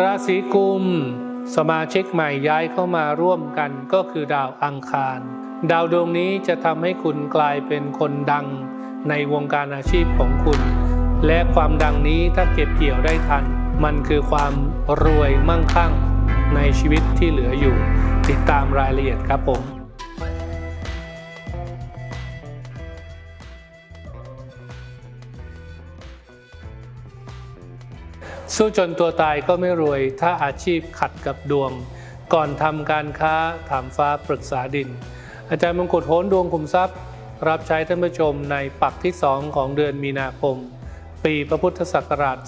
ราศีกุม สมาชิกใหม่ย้ายเข้ามาร่วมกันก็คือดาวอังคาร ดาวดวงนี้จะทำให้คุณกลายเป็นคนดังในวงการอาชีพของคุณ และความดังนี้ถ้าเก็บเกี่ยวได้ทัน มันคือความรวยมั่งคั่งในชีวิตที่เหลืออยู่ ติดตามรายละเอียดครับผม สู้จนตัวตายก็ไม่รวย ถ้าอาชีพขัดกับดวง ก่อนทำการค้าถามฟ้าปรึกษาดิน อาจารย์มงกุฎโหนดวงคุมทรัพย์ รับใช้ท่านผู้ชมในปักที่2ของเดือนมีนาคม ปีพระพุทธศักราช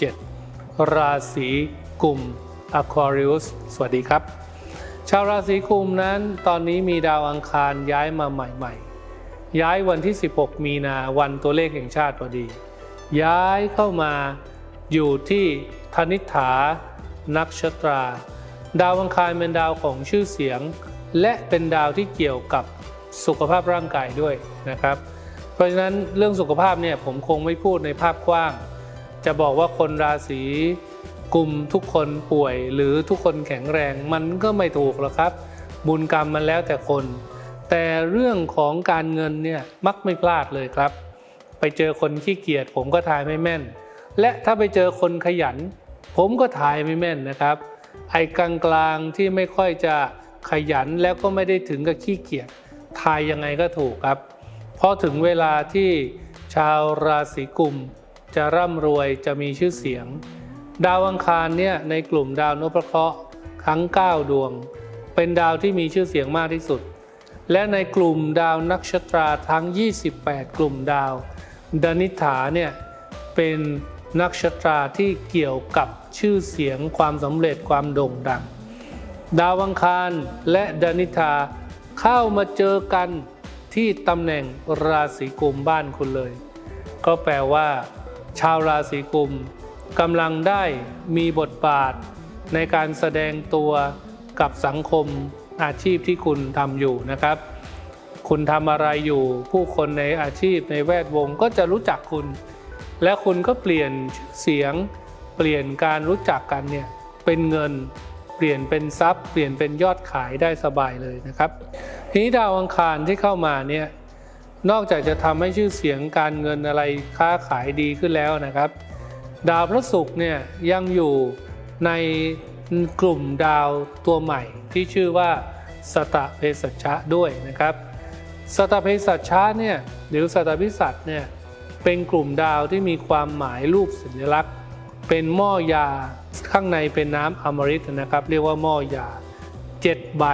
2567 ราศีกุม Aquarius สวัสดีครับ ชาวราศีกุมนั้นตอนนี้มีดาวอังคารย้ายมาใหม่ ๆ ย้ายวันที่ 16 มีนาวันตัวเลขแห่งชาติพอดี ย้ายเข้ามาอยู่ที่ธนิษฐานักชตรา ดาวอังคารเป็นดาวของชื่อเสียง และเป็นดาวที่เกี่ยวกับสุขภาพร่างกายด้วยนะครับ เพราะฉะนั้นเรื่องสุขภาพเนี่ยผมคงไม่พูดในภาพกว้าง จะบอกว่าคนราศีกลุ่มทุกคนป่วยหรือทุกคนแข็งแรงมันก็ไม่ถูกหรอกครับ บุญกรรมมันแล้วแต่คน แต่เรื่องของการเงินเนี่ยมักไม่พลาดเลยครับ ไปเจอคนขี้เกียจผมก็ทายไม่แม่น และถ้าไปเจอคนขยัน ผมก็ทายไม่แม่นนะครับ ไอ้กลางๆที่ไม่ค่อยจะขยันแล้วก็ไม่ได้ถึงกับขี้เกียจทายยังไงก็ถูกครับพอถึงเวลาที่ชาวราศีกุม จะร่ำรวยจะมีชื่อเสียง ดาวอังคารเนี่ยในกลุ่มดาวนพเคราะห์ทั้ง 9 ดวง เป็นดาวที่มีชื่อเสียงมากที่สุด และในกลุ่มดาวนักชตราทั้ง 28 กลุ่มดาว ดานิฐาเนี่ยเป็นนักชตราที่เกี่ยวกับชื่อเสียงความสำเร็จความโด่งดัง ดาวังคารและดานิฐาเข้ามาเจอกันที่ตำแหน่งราศีกุมบ้านคุณเลย ก็แปลว่า ชาวราศีกุมกำลังได้มีบทบาท ในการแสดงตัวกับสังคมอาชีพที่คุณทำอยู่นะครับ คุณทำอะไรอยู่ ผู้คนในอาชีพในแวดวงก็จะรู้จักคุณ และคุณก็เปลี่ยนชื่อเสียง เปลี่ยนการรู้จักกันเนี่ยเป็นเงินเปลี่ยนเป็นทรัพย์ เปลี่ยนเป็นยอดขายได้สบายเลยนะครับ ทีนี้ดาวอังคารที่เข้ามาเนี่ยนอกจากจะทำให้ชื่อเสียงการเงินอะไรค้าขายดีขึ้นแล้วนะครับ ดาวพระศุกร์เนี่ยยังอยู่ในกลุ่มดาวตัวใหม่ที่ชื่อว่าสตะเพสัชะด้วยนะครับ สตเพสัชชะเนี่ยหรือสตพิสัตเนี่ยเป็นกลุ่มดาวที่มีความหมายรูปสัญลักษณ์ เป็นหม้อยาข้างในเป็นน้ำอมฤตนะครับ เรียกว่าหม้อยาเจ็ดใบ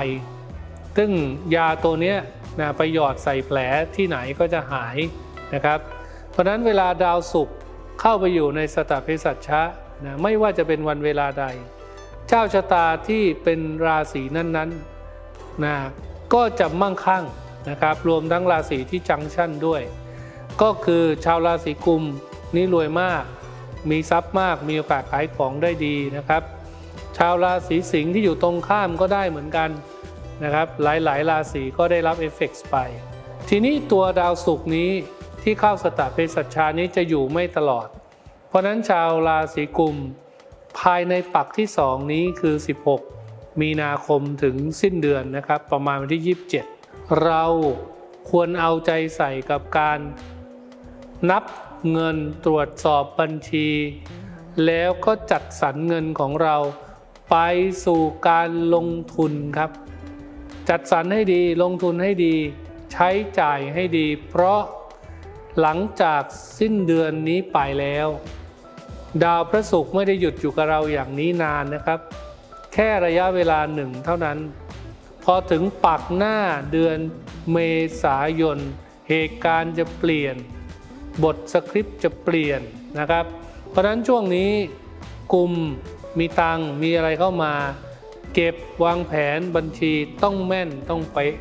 ซึ่งยาตัวเนี้ยนะไปหยอดใส่แผลที่ไหนก็จะหายนะครับ เพราะฉะนั้นเวลาดาวศุกร์เข้าไปอยู่ในสตาเพสัชชะนะไม่ว่าจะเป็นวันเวลาใด เจ้าชะตาที่เป็นราศีนั้นๆนะก็จะมั่งคั่ง นะครับรวมทั้งราศีที่จังชั่นด้วย ก็คือชาวราศีกุมนี่รวยมาก มีทรัพย์มากมีโอกาสขายของได้ดีนะครับ ชาวราศีสิงห์ที่อยู่ตรงข้ามก็ได้เหมือนกันนะครับ หลายๆ ราศีก็ได้รับเอฟเฟกต์ไป ทีนี้ตัวดาวศุกร์นี้ที่เข้าสตาเพศสัชานี้จะอยู่ไม่ตลอด เพราะนั้นชาวราศีกุมภายในปักที่2นี้คือ 16 มีนาคมถึงสิ้นเดือนนะครับ ประมาณวันที่ 27 เราควรเอาใจใส่กับการ นับเงินตรวจสอบบัญชี แล้วก็จัดสรรเงินของเรา ไปสู่การลงทุนครับ จัดสรรให้ดีลงทุนให้ดี ใช้จ่ายให้ดี เพราะหลังจากสิ้นเดือนนี้ไปแล้ว ดาวพระศุกร์ไม่ได้หยุดอยู่กับเราอย่างนี้นานนะครับ แค่ระยะเวลาหนึ่งเท่านั้น พอถึงปักหน้าเดือนเมษายน เหตุการณ์จะเปลี่ยน บทสคริปต์จะเปลี่ยนนะครับ เพราะนั้นช่วงนี้กลุ่มมีตังมีอะไรเข้ามา เก็บวางแผนบัญชีต้องแม่นต้องเป๊ะ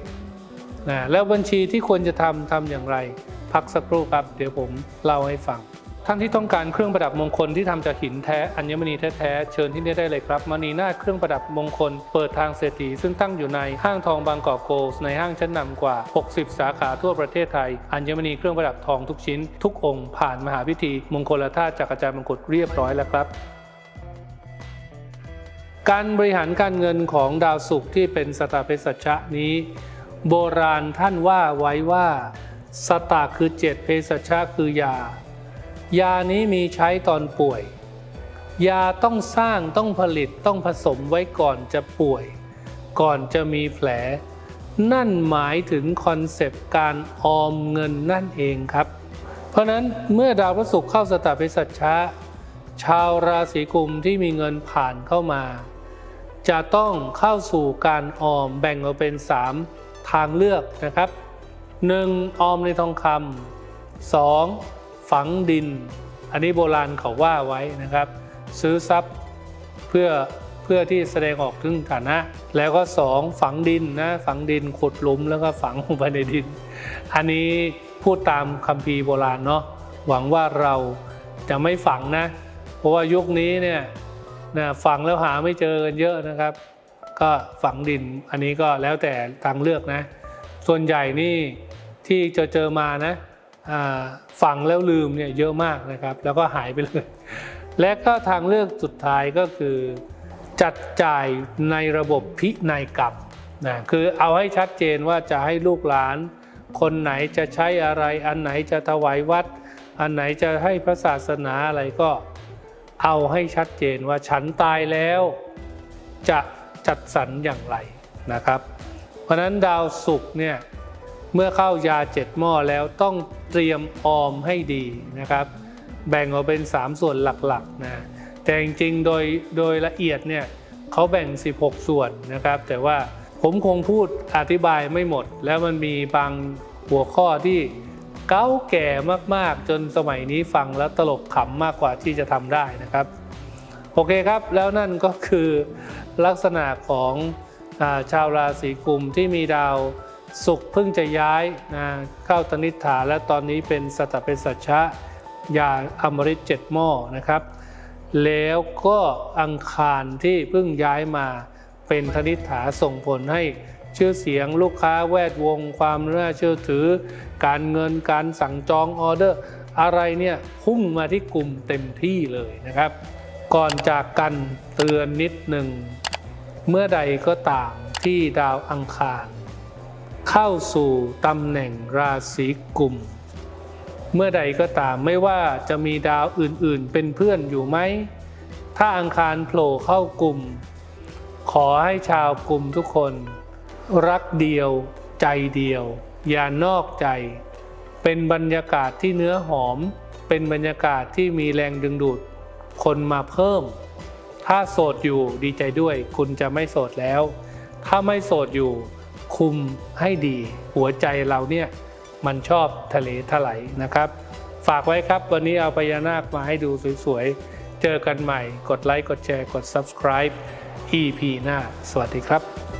นะแล้วบัญชีที่ควรจะทำทำอย่างไร พักสักครู่ครับ เดี๋ยวผมเล่าให้ฟัง ท่านที่ต้องการเครื่องประดับมงคลที่ทำจากหินแท้อัญมณีแท้ๆเชิญที่นี่ได้เลยครับมณีนาฏเครื่องประดับมงคล เปิดทางเศรษฐีซึ่งตั้งอยู่ในห้างทองบางกอกโกลในห้างชั้นนำกว่า 60 สาขาทั่วประเทศไทย อัญมณีเครื่องประดับทองทุกชิ้น ทุกองค์ผ่านมหาพิธี มงคลธาตุจากอาจารย์มงกุฎเรียบร้อยแล้วครับการบริหารการเงินของดาวศุกร์ที่เป็นสตาเปสัชะนี้ โบราณท่านว่าไว้ว่า สตาคือเจ็ดเพศชะคือยา ยานี้มีใช้ตอนป่วย ยาต้องสร้างต้องผลิตต้องผสมไว้ก่อนจะป่วย ก่อนจะมีแผล นั่นหมายถึงคอนเซปต์การออมเงินนั่นเองครับ เพราะนั้นเมื่อดาวพฤหัสเข้าสตาเปสัชชะชาวราศีกุมที่มีเงินผ่านเข้ามา จะต้องเข้าสู่การออมแบ่งออกเป็น 3 ทางเลือกนะครับ 1. ออมในทองคำ 2. ฝังดิน อันนี้โบราณเขาว่าไว้นะครับ ซื้อทรัพย์เพื่อเพื่อที่แสดงออกถึงฐานะ แล้วก็ 2. ฝังดินนะฝังดินขุดหลุมแล้วก็ฝังลงไปในดิน อันนี้พูดตามคัมภีร์โบราณเนาะหวังว่าเราจะไม่ฝังนะ เพราะว่ายุคนี้เนี่ยนะฝังแล้วหาไม่เจอกันเยอะนะครับ ก็ฝังดินอันนี้ก็แล้วแต่ทางเลือกนะ ส่วนใหญ่นี่ที่จอเจอมานะ ฝังแล้วลืมเนี่ยเยอะมากนะครับ แล้วก็หายไปเลย และก็ทางเลือกสุดท้ายก็คือ จัดจ่ายในระบบพินัยกรรมนะคือเอาให้ชัดเจนว่าจะให้ลูกหลาน คนไหนจะใช้อะไร อันไหนจะถวายวัด อันไหนจะให้พระศาสนาอะไรก็เอาให้ชัดเจนว่าฉันตายแล้ว จะจัดสรรอย่างไรนะครับ เพราะฉะนั้นดาวศุกร์เนี่ย เมื่อเข้ายาเจ็ดหม้อแล้วต้องเตรียมออมให้ดีนะครับ แบ่งออกเป็น 3 ส่วนหลักๆนะแต่จริงๆโดยโดยละเอียดเนี่ยเขาแบ่ง 16 ส่วนนะครับ แต่ว่าผมคงพูดอธิบายไม่หมด แล้วมันมีบางหัวข้อที่เก่าแก่มากๆ จนสมัยนี้ฟังแล้วตลกขำมากกว่าที่จะทำได้นะครับ โอเคครับแล้วนั่นก็คือลักษณะของอชาวราศีกุมที่มีดาว ศุกเพิ่งจะย้ายนะเข้าตนิษฐาและตอนนี้เป็นสตเป็นสัชชะยาอมฤตเจ็ดหม้อนะครับ แล้วก็อังคารที่เพิ่งย้ายมาเป็นธนิษฐาส่งผลให้ชื่อเสียงลูกค้าแวดวง ความน่าเชื่อถือ การเงินการสั่งจองออเดอร์ อะไรเนี่ยพุ่งมาที่กลุ่มเต็มที่เลยนะครับ ก่อนจากกันเตือนนิดหนึ่ง เมื่อใดก็ตามที่ดาวอังคาร เข้าสู่ตำแหน่งราศีกุม เมื่อใดก็ตามไม่ว่าจะมีดาวอื่นๆ เป็นเพื่อนอยู่ไหม ถ้าอังคารโผล่เข้ากลุ่ม ขอให้ชาวกลุ่มทุกคน รักเดียว ใจเดียว อย่านอกใจ เป็นบรรยากาศที่เนื้อหอม เป็นบรรยากาศที่มีแรงดึงดูด คนมาเพิ่ม ถ้าโสดอยู่ดีใจด้วย คุณจะไม่โสดแล้ว ถ้าไม่โสดอยู่ คุมให้ดี หัวใจเราเนี่ยมันชอบทะเลถลายนะครับ ฝากไว้ครับวันนี้เอาพญานาคมาให้ดูสวยๆ เจอกันใหม่ กดไลค์ กดแชร์ กด subscribe EP หน้า สวัสดีครับ